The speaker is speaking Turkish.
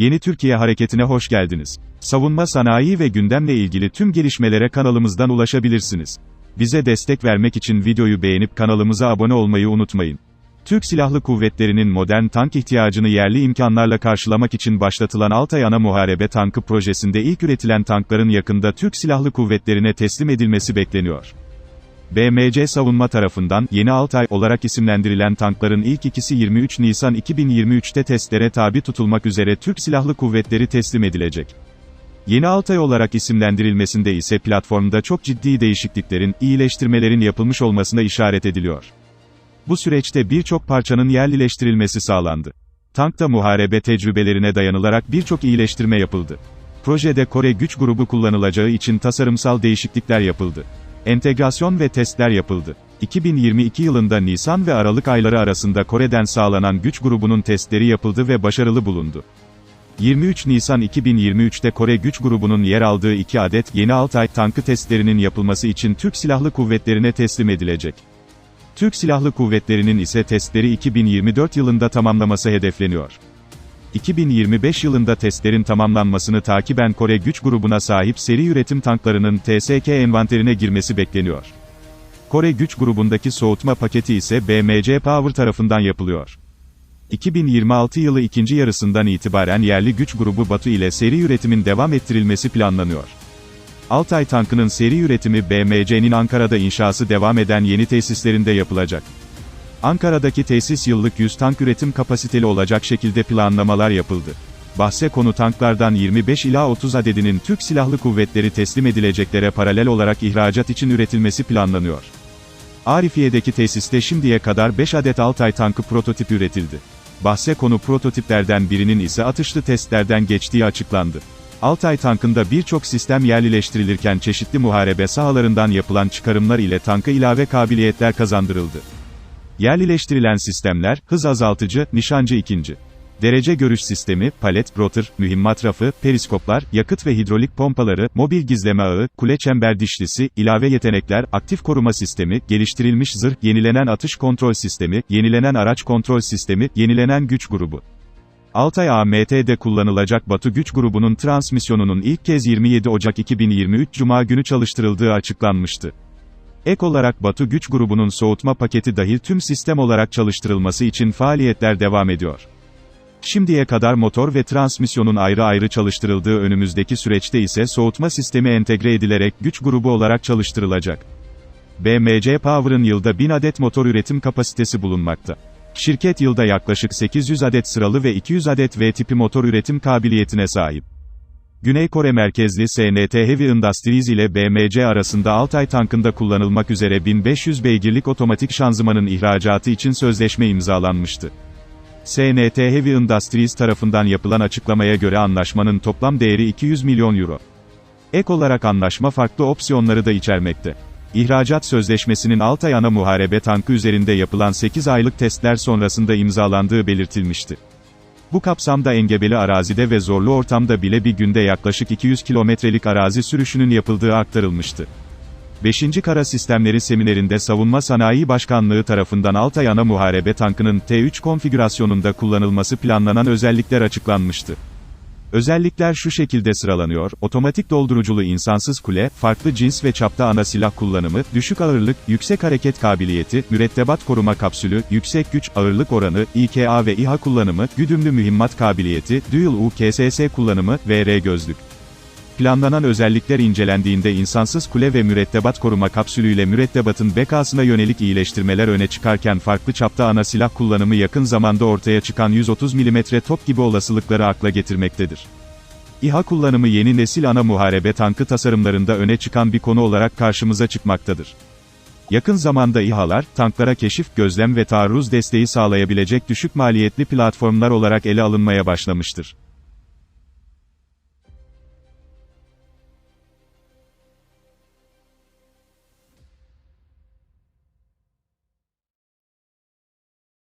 Yeni Türkiye Hareketi'ne hoş geldiniz. Savunma sanayi ve gündemle ilgili tüm gelişmelere kanalımızdan ulaşabilirsiniz. Bize destek vermek için videoyu beğenip kanalımıza abone olmayı unutmayın. Türk Silahlı Kuvvetleri'nin modern tank ihtiyacını yerli imkanlarla karşılamak için başlatılan Altay Ana Muharebe Tankı projesinde ilk üretilen tankların yakında Türk Silahlı Kuvvetleri'ne teslim edilmesi bekleniyor. BMC Savunma tarafından, Yeni Altay olarak isimlendirilen tankların ilk ikisi 23 Nisan 2023'te testlere tabi tutulmak üzere Türk Silahlı Kuvvetleri teslim edilecek. Yeni Altay olarak isimlendirilmesinde ise platformda çok ciddi değişikliklerin, iyileştirmelerin yapılmış olmasına işaret ediliyor. Bu süreçte birçok parçanın yerlileştirilmesi sağlandı. Tankta muharebe tecrübelerine dayanılarak birçok iyileştirme yapıldı. Projede Kore güç grubu kullanılacağı için tasarımsal değişiklikler yapıldı. Entegrasyon ve testler yapıldı. 2022 yılında Nisan ve Aralık ayları arasında Kore'den sağlanan güç grubunun testleri yapıldı ve başarılı bulundu. 23 Nisan 2023'te Kore güç grubunun yer aldığı 2 adet yeni Altay tankı testlerinin yapılması için Türk Silahlı Kuvvetleri'ne teslim edilecek. Türk Silahlı Kuvvetleri'nin ise testleri 2024 yılında tamamlaması hedefleniyor. 2025 yılında testlerin tamamlanmasını takiben Kore güç grubuna sahip seri üretim tanklarının TSK envanterine girmesi bekleniyor. Kore güç grubundaki soğutma paketi ise BMC Power tarafından yapılıyor. 2026 yılı ikinci yarısından itibaren yerli güç grubu Batu ile seri üretimin devam ettirilmesi planlanıyor. Altay tankının seri üretimi BMC'nin Ankara'da inşası devam eden yeni tesislerinde yapılacak. Ankara'daki tesis yıllık 100 tank üretim kapasiteli olacak şekilde planlamalar yapıldı. Bahse konu tanklardan 25 ila 30 adedinin Türk Silahlı Kuvvetleri teslim edileceklere paralel olarak ihracat için üretilmesi planlanıyor. Arifiye'deki tesiste şimdiye kadar 5 adet Altay tankı prototip üretildi. Bahse konu prototiplerden birinin ise atışlı testlerden geçtiği açıklandı. Altay tankında birçok sistem yerlileştirilirken çeşitli muharebe sahalarından yapılan çıkarımlar ile tanka ilave kabiliyetler kazandırıldı. Yerlileştirilen sistemler, hız azaltıcı, nişancı ikinci. Derece görüş sistemi, palet, rotor, mühimmat rafı, periskoplar, yakıt ve hidrolik pompaları, mobil gizleme ağı, kule çember dişlisi, ilave yetenekler, aktif koruma sistemi, geliştirilmiş zırh, yenilenen atış kontrol sistemi, yenilenen araç kontrol sistemi, yenilenen güç grubu. Altay AMT'de kullanılacak Batu güç grubunun transmisyonunun ilk kez 27 Ocak 2023 Cuma günü çalıştırıldığı açıklanmıştı. Ek olarak Batu güç grubunun soğutma paketi dahil tüm sistem olarak çalıştırılması için faaliyetler devam ediyor. Şimdiye kadar motor ve transmisyonun ayrı ayrı çalıştırıldığı önümüzdeki süreçte ise soğutma sistemi entegre edilerek güç grubu olarak çalıştırılacak. BMC Power'ın yılda 1000 adet motor üretim kapasitesi bulunmakta. Şirket yılda yaklaşık 800 adet sıralı ve 200 adet V tipi motor üretim kabiliyetine sahip. Güney Kore merkezli SNT Heavy Industries ile BMC arasında Altay tankında kullanılmak üzere 1500 beygirlik otomatik şanzımanın ihracatı için sözleşme imzalanmıştı. SNT Heavy Industries tarafından yapılan açıklamaya göre anlaşmanın toplam değeri 200 milyon euro. Ek olarak anlaşma farklı opsiyonları da içermekte. İhracat sözleşmesinin Altay ana muharebe tankı üzerinde yapılan 8 aylık testler sonrasında imzalandığı belirtilmişti. Bu kapsamda engebeli arazide ve zorlu ortamda bile bir günde yaklaşık 200 kilometrelik arazi sürüşünün yapıldığı aktarılmıştı. 5. Kara Sistemleri Seminerinde Savunma Sanayi Başkanlığı tarafından Altay ana muharebe tankının T3 konfigürasyonunda kullanılması planlanan özellikler açıklanmıştı. Özellikler şu şekilde sıralanıyor, otomatik dolduruculu insansız kule, farklı cins ve çapta ana silah kullanımı, düşük ağırlık, yüksek hareket kabiliyeti, mürettebat koruma kapsülü, yüksek güç, ağırlık oranı, İKA ve İHA kullanımı, güdümlü mühimmat kabiliyeti, Dual UKSS kullanımı, VR gözlük. Planlanan özellikler incelendiğinde insansız kule ve mürettebat koruma kapsülüyle mürettebatın bekasına yönelik iyileştirmeler öne çıkarken farklı çapta ana silah kullanımı yakın zamanda ortaya çıkan 130 mm top gibi olasılıkları akla getirmektedir. İHA kullanımı yeni nesil ana muharebe tankı tasarımlarında öne çıkan bir konu olarak karşımıza çıkmaktadır. Yakın zamanda İHA'lar, tanklara keşif, gözlem ve taarruz desteği sağlayabilecek düşük maliyetli platformlar olarak ele alınmaya başlamıştır.